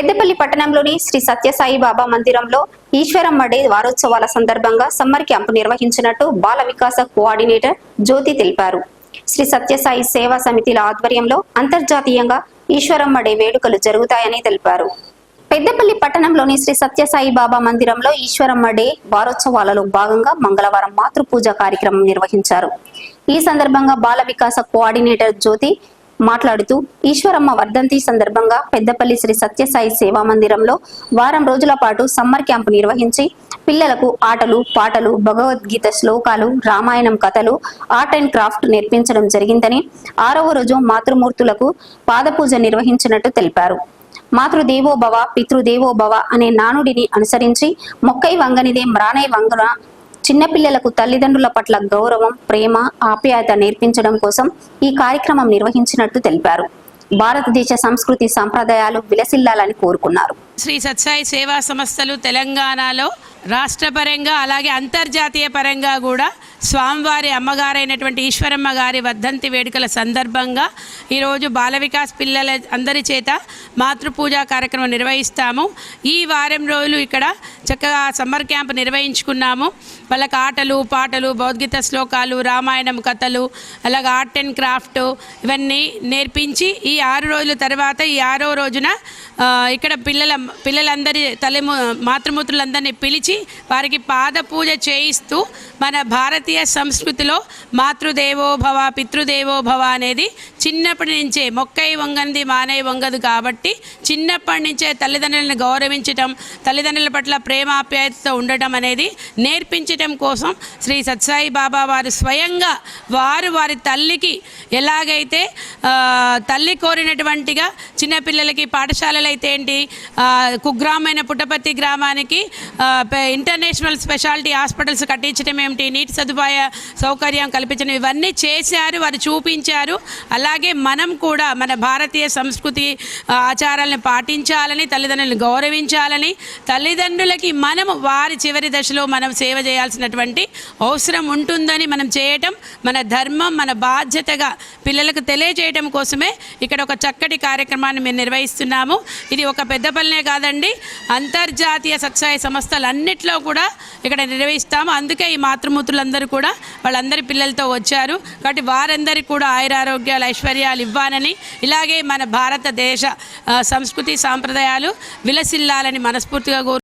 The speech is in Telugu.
పెద్దపల్లి పట్టణంలోని శ్రీ సత్యసాయి బాబా మందిరంలో ఈశ్వరమ్మ డే వారోత్సవాల సందర్భంగా సమ్మర్ క్యాంపు నిర్వహించినట్టు బాల వికాస కోఆర్డినేటర్ జ్యోతి తెలిపారు. శ్రీ సత్యసాయి సేవా సమితిల ఆధ్వర్యంలో అంతర్జాతీయంగా ఈశ్వరమ్మ డే వేడుకలు జరుగుతాయని తెలిపారు. పెద్దపల్లి పట్టణంలోని శ్రీ సత్యసాయి బాబా మందిరంలో ఈశ్వరమ్మ డే వారోత్సవాలలో భాగంగా మంగళవారం మాతృపూజ కార్యక్రమం నిర్వహించారు. ఈ సందర్భంగా బాల వికాస కోఆర్డినేటర్ జ్యోతి మాట్లాడుతూ ఈశ్వరమ్మ వర్ధంతి సందర్భంగా పెద్దపల్లి శ్రీ సత్యసాయి సేవా మందిరంలో వారం రోజుల పాటు సమ్మర్ క్యాంపు నిర్వహించి పిల్లలకు ఆటలు పాటలు భగవద్గీత శ్లోకాలు రామాయణం కథలు ఆర్ట్ అండ్ క్రాఫ్ట్ నేర్పించడం జరిగిందని ఆరవ రోజు మాతృమూర్తులకు పాదపూజ నిర్వహించినట్టు తెలిపారు. మాతృదేవోభవ పితృదేవోభవ అనే నానుడిని అనుసరించి మొక్కై వంగనిదే మ్రానై వంగన చిన్నపిల్లలకు తల్లిదండ్రుల పట్ల గౌరవం ప్రేమ ఆప్యాయత నేర్పించడం కోసం ఈ కార్యక్రమం నిర్వహించినట్టు తెలిపారు. భారతదేశ సంస్కృతి సంప్రదాయాలు విలసిల్లాలని కోరుకున్నారు. శ్రీ సత్సాయి సేవా సంస్థలు తెలంగాణలో రాష్ట్రపరంగా అలాగే అంతర్జాతీయ పరంగా కూడా స్వామివారి అమ్మగారైనటువంటి ఈశ్వరమ్మ గారి వర్ధంతి వేడుకల సందర్భంగా ఈరోజు బాల వికాస్ పిల్లల అందరి చేత మాతృపూజా కార్యక్రమం నిర్వహిస్తాము. ఈ వారం రోజులు ఇక్కడ చక్కగా సమ్మర్ క్యాంప్ నిర్వహించుకున్నాము. వాళ్ళకి ఆటలు పాటలు భౌద్గీత శ్లోకాలు రామాయణం కథలు అలాగే ఆర్ట్ అండ్ క్రాఫ్ట్ ఇవన్నీ నేర్పించి ఈ ఆరు రోజుల తర్వాత ఈ ఆరో రోజున ఇక్కడ పిల్లల పిల్లలందరి తల్లి మాతృమూర్తులందరినీ పిలిచి వారికి పాద పూజ చేయిస్తూ మన భారతీయ సంస్కృతిలో మాతృదేవో భవ పితృదేవో భవ అనేది చిన్నప్పటి నుంచే మొక్కై వంగంది మానై వంగదు కాబట్టి చిన్నప్పటి నుంచే తల్లిదండ్రులను గౌరవించటం తల్లిదండ్రుల పట్ల ప్రేమాప్యాయతతో ఉండటం అనేది నేర్పించటం కోసం శ్రీ సత్సాయి బాబా వారు స్వయంగా వారు వారి తల్లికి ఎలాగైతే తల్లి కోరినటువంటిగా చిన్నపిల్లలకి పాఠశాలలు అయితే ఏంటి? కుగ్రామైన పుట్టపర్తి గ్రామానికి ఇంటర్నేషనల్ స్పెషాలిటీ హాస్పిటల్స్ కట్టించడం ఏమిటి? నీటి సదుపాయ సౌకర్యం కల్పించడం ఇవన్నీ చేశారు వారు చూపించారు. అలాగే మనం కూడా మన భారతీయ సంస్కృతి ఆచారాలను పాటించాలని తల్లిదండ్రులను గౌరవించాలని తల్లిదండ్రులకి మనం వారి చివరి దశలో మనం సేవ చేయాల్సినటువంటి అవసరం ఉంటుందని మనం చేయటం మన ధర్మం మన బాధ్యతగా పిల్లలకు తెలియజేయడం కోసమే ఇక్కడ ఒక చక్కటి కార్యక్రమాన్ని మేము నిర్వహిస్తున్నాము. ఇది ఒక పెద్దపల్లినే కాదండి. అంతర్జాతీయ సత్సాయ సంస్థలన్నిట్లో కూడా ఇక్కడ నిర్వహిస్తాము. అందుకే ఈ మాతృమూర్తులందరూ కూడా వాళ్ళందరి పిల్లలతో వచ్చారు. కాబట్టి వారందరికీ కూడా ఆయురారోగ్యాలు ఐశ్వర్యాలు ఇవ్వాలని ఇలాగే మన భారతదేశ సంస్కృతి సాంప్రదాయాలు విలసిల్లాలని మనస్ఫూర్తిగా కోరు